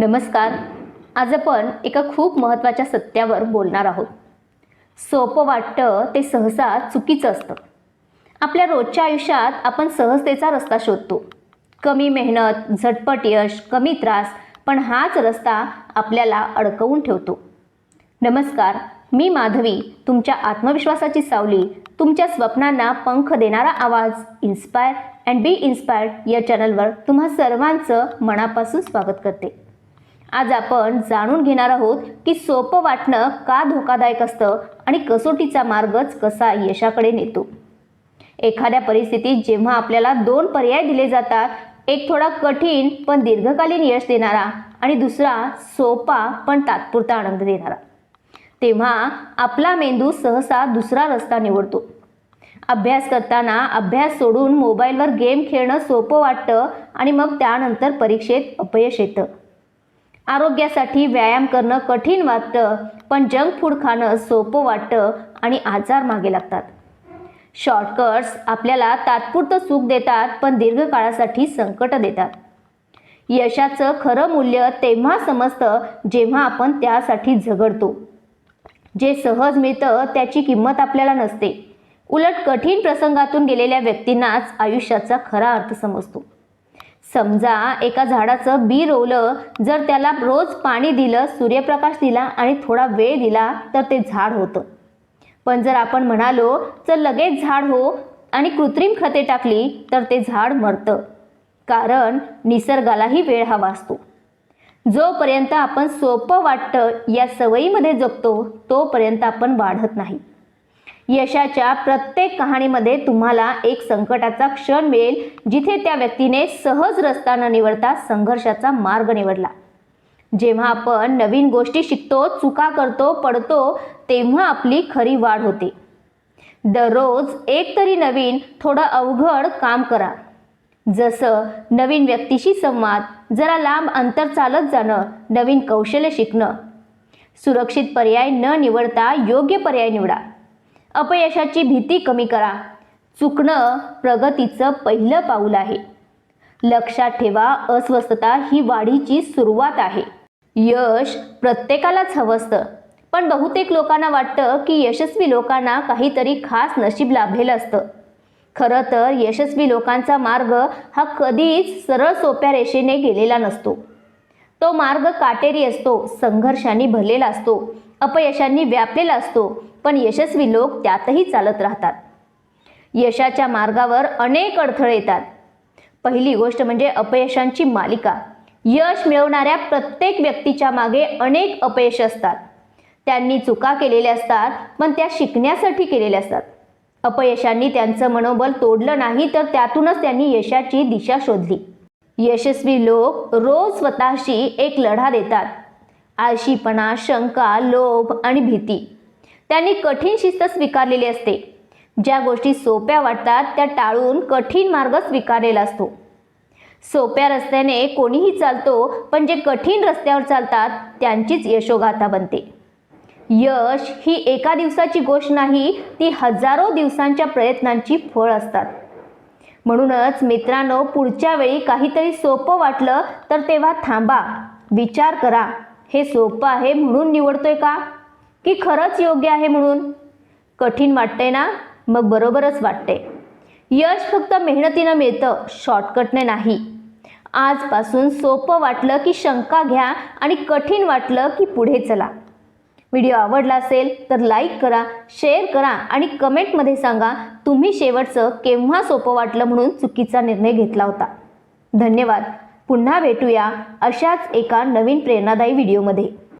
नमस्कार. आज आपण एका खूप महत्त्वाच्या सत्यावर बोलणार आहोत. सोपं वाटतं ते सहसा चुकीचं असतं. आपल्या रोजच्या आयुष्यात आपण सहजतेचा रस्ता शोधतो. कमी मेहनत झटपट यश कमी त्रास पण हाच रस्ता आपल्याला अडकवून ठेवतो. नमस्कार मी माधवी तुमच्या आत्मविश्वासाची सावली तुमच्या स्वप्नांना पंख देणारा आवाज इन्स्पायर अँड बी इन्स्पायर्ड या चॅनलवर तुम्हा सर्वांचं मनापासून स्वागत करते. आज आपण जाणून घेणार आहोत की सोपं वाटणं का धोकादायक असतं आणि कसोटीचा मार्गच कसा यशाकडे नेतो. एखाद्या परिस्थितीत जेव्हा आपल्याला दोन पर्याय दिले जातात एक थोडा कठीण पण दीर्घकालीन यश देणारा आणि दुसरा सोपा पण तात्पुरता आनंद देणारा. तेव्हा आपला मेंदू सहसा दुसरा रस्ता निवडतो. अभ्यास करताना अभ्यास सोडून मोबाईलवर गेम खेळणं सोपं वाटतं आणि मग त्यानंतर परीक्षेत अपयश येतं. आरोग्यासाठी व्यायाम करणं कठीण वाटतं पण जंक फूड खाणं सोपं वाटतं आणि आजार मागे लागतात. शॉर्टकट्स आपल्याला तात्पुरतं सुख देतात पण दीर्घकाळासाठी संकट देतात. यशाचं खरं मूल्य तेव्हा समजतं जेव्हा आपण त्यासाठी झगडतो. जे सहज मिळतं त्याची किंमत आपल्याला नसते. उलट कठीण प्रसंगातून गेलेल्या व्यक्तींनाच आयुष्याचा खरा अर्थ समजतो. समजा एका झाडाचं बी रोवलं जर त्याला रोज पाणी दिलं सूर्यप्रकाश दिला आणि थोडा वेळ दिला तर ते झाड होतं. पण जर आपण म्हणालो चल लगेच झाड हो आणि कृत्रिम खते टाकली तर ते झाड मरतं. कारण निसर्गालाही वेळ हवा असतो. जोपर्यंत आपण सोपं वाटतं या सवयीमध्ये जगतो तोपर्यंत आपण वाढत नाही. यशाच्या प्रत्येक कहाणीमध्ये तुम्हाला एक संकटाचा क्षण मिळेल जिथे त्या व्यक्तीने सहज रस्ता न निवडता संघर्षाचा मार्ग निवडला. जेव्हा आपण नवीन गोष्टी शिकतो चुका करतो पडतो तेव्हा आपली खरी वाढ होते. दररोज एक तरी नवीन थोडं अवघड काम करा. जसं नवीन व्यक्तीशी संवाद जरा लांब अंतर चालत जाणं नवीन कौशल्य शिकणं. सुरक्षित पर्याय न निवडता योग्य पर्याय निवडा. अपयशाची भीती कमी करा. चुकणं प्रगतीचं पहिलं पाऊल आहे. लक्षात ठेवा अस्वस्थता ही वाढीची सुरुवात आहे. यश प्रत्येकालाच हवं असतं. पण बहुतेक लोकांना वाटतं की यशस्वी लोकांना काहीतरी खास नशीब लाभलेलं असतं. खरं तर यशस्वी लोकांचा मार्ग हा कधीच सरळ सोप्या रेषेने गेलेला नसतो. तो मार्ग काटेरी असतो संघर्षांनी भरलेला असतो अपयशांनी व्यापलेला असतो पण यशस्वी लोक त्यातही चालत राहतात. यशाच्या मार्गावर अनेक अडथळे येतात. पहिली गोष्ट म्हणजे अपयशांची मालिका. यश मिळवणाऱ्या प्रत्येक व्यक्तीच्या मागे अनेक अपयश असतात. त्यांनी चुका केलेल्या असतात पण त्या शिकण्यासाठी केलेल्या असतात. अपयशांनी त्यांचं मनोबल तोडलं नाही तर त्यातूनच त्यांनी यशाची दिशा शोधली. यशस्वी लोक रोज स्वतःशी एक लढा देतात. आळशीपणा शंका लोभ आणि भीती. त्यांनी कठीण शिस्त स्वीकारलेली असते. ज्या गोष्टी सोप्या वाटतात त्या टाळून कठीण मार्ग स्वीकारलेला असतो. सोप्या रस्त्याने कोणीही चालतो पण जे कठीण रस्त्यावर चालतात त्यांचीच यशोगाथा बनते. यश ही एका दिवसाची गोष्ट नाही ती हजारो दिवसांच्या प्रयत्नांची फळ असतात. म्हणूनच मित्रांनो पुढच्या वेळी काहीतरी सोपं वाटलं तर तेव्हा थांबा विचार करा. हे सोपं आहे म्हणून निवडतोय का? की खरंच योग्य आहे म्हणून? कठीण वाटते ना? मग बरोबरच वाटते यश फक्त मेहनतीनं मिळतं शॉर्टकटने नाही. आजपासून सोपं वाटलं की शंका घ्या आणि कठीण वाटलं की पुढे चला. व्हिडिओ आवडला असेल तर लाईक करा शेअर करा आणि कमेंटमध्ये सांगा तुम्ही शेवटचं केव्हा सोपं वाटलं म्हणून चुकीचा निर्णय घेतला होता. धन्यवाद. पुन्हा भेटूया अशाच एका नवीन प्रेरणादायी व्हिडिओमध्ये.